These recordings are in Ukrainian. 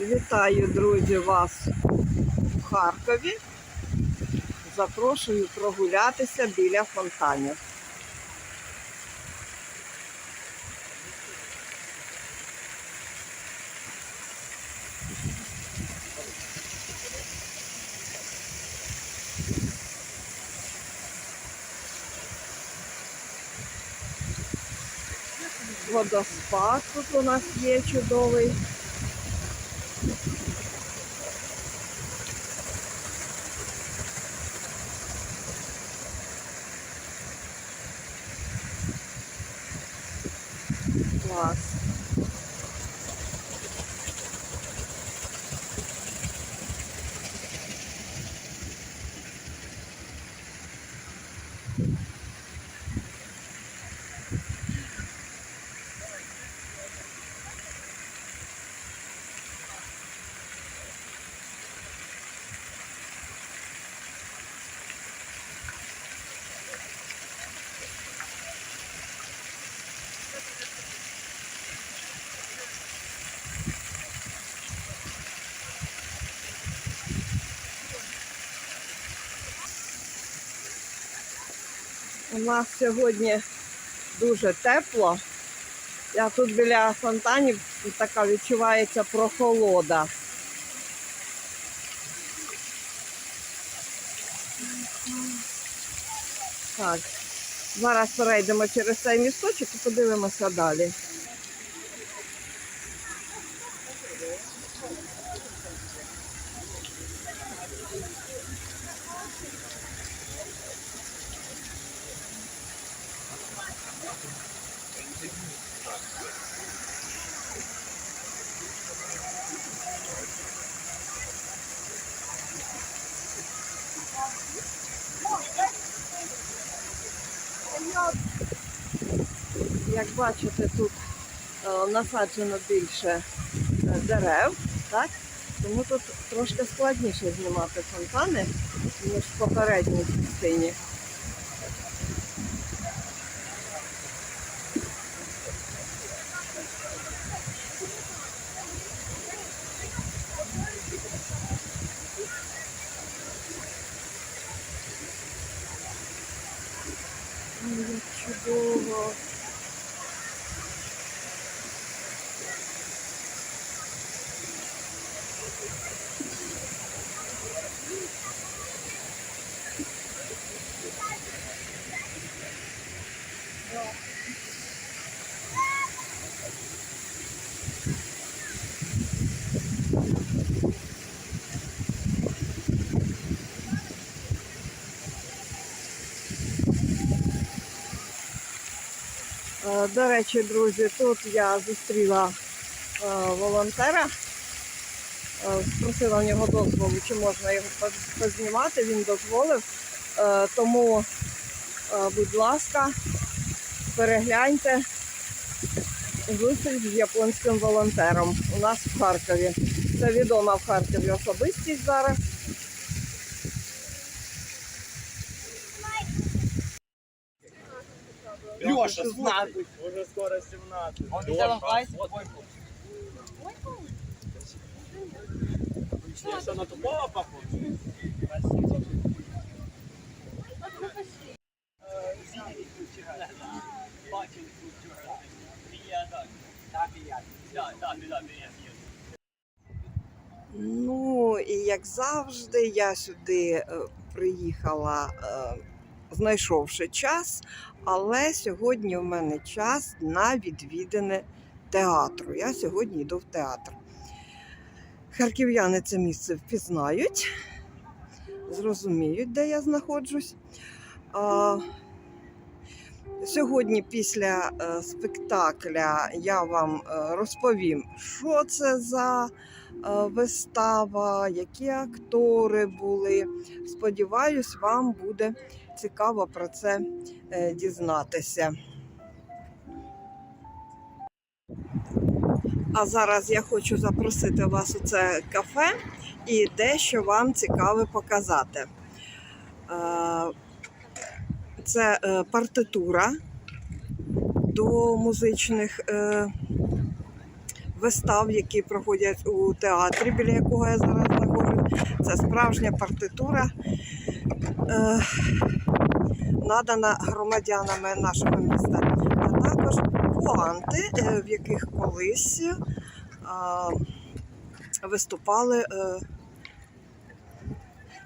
Вітаю, друзі, вас у Харкові. Запрошую прогулятися біля фонтанів. Водоспад тут у нас є чудовий. loss. У нас сьогодні дуже тепло. Я тут біля фонтанів така відчувається прохолода. Так, зараз перейдемо через цей місточок і подивимося далі. Бачите, тут е, насаджено більше е, дерев, так? тому тут трошки складніше знімати фонтани, ніж в попередній частині. Чудово. До речі, друзі, тут я зустріла е, волонтера, Е, спросила в нього дозволу, чи можна його познімати, він дозволив. Е, Тому, будь ласка, перегляньте зустріч з японським волонтером у нас в Харкові. Це відома в Харкові особистість зараз. Леша, смотри, уже скоро 17. Он Леша, Леша на тупого похож? Ну і як завжди, я сюди е, приїхала, е, знайшовши час, але сьогодні у мене час на відвідини театру. Я сьогодні йду в театр. Харків'яни це місце впізнають, зрозуміють, де я знаходжусь. Сьогодні після е, спектакля я вам е, розповім, що це за е, вистава, які актори були. Сподіваюсь, вам буде цікаво про це е, дізнатися. А зараз я хочу запросити вас у це кафе і дещо вам цікаве показати. Е, Це е, партитура до музичних вистав, які проходять у театрі, біля якого я зараз знаходжусь. Це справжня партитура, надана громадянами нашого міста, а також пуанти, е, в яких колись е, виступали е,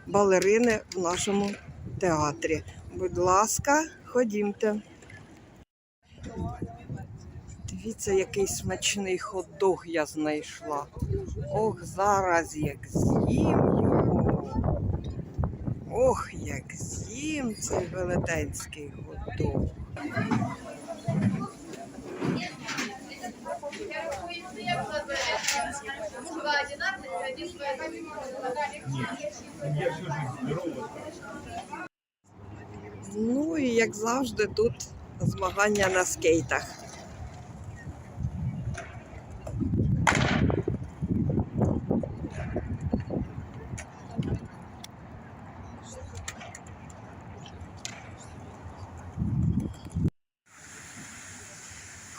балерини в нашому театрі. Будь ласка, ходімте. Дивіться, який смачний хот-дог я знайшла. Ох, зараз як з'їм. Ох, як з'їм цей велетенський хот-дог. Ну і як завжди, тут змагання на скейтах.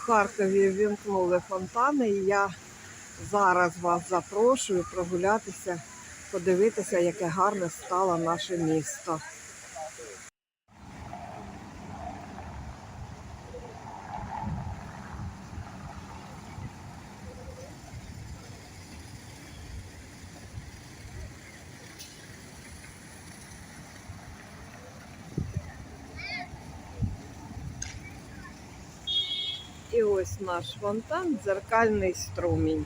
Харкові вімкнули фонтани, і я зараз вас запрошую прогулятися, подивитися, яке гарне стало наше місто. Ось наш фонтан, дзеркальний струмінь.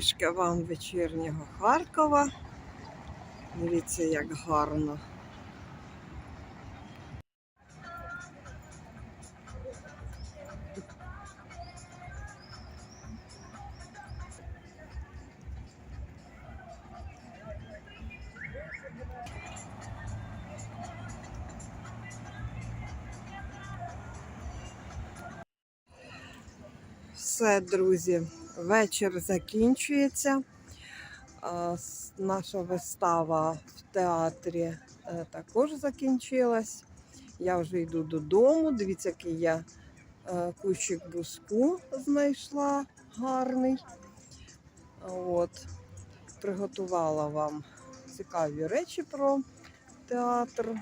трішки вам вечірнього Харкова. Дивіться, як гарно. Все, друзі вечір закінчується. Наша вистава в театрі е, також закінчилась. Я вже йду додому. Дивіться, який я е, кущик буску знайшла гарний. От. Приготувала вам цікаві речі про театр.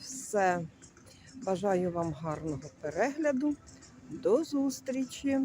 Все. Бажаю вам гарного перегляду. До зустрічі!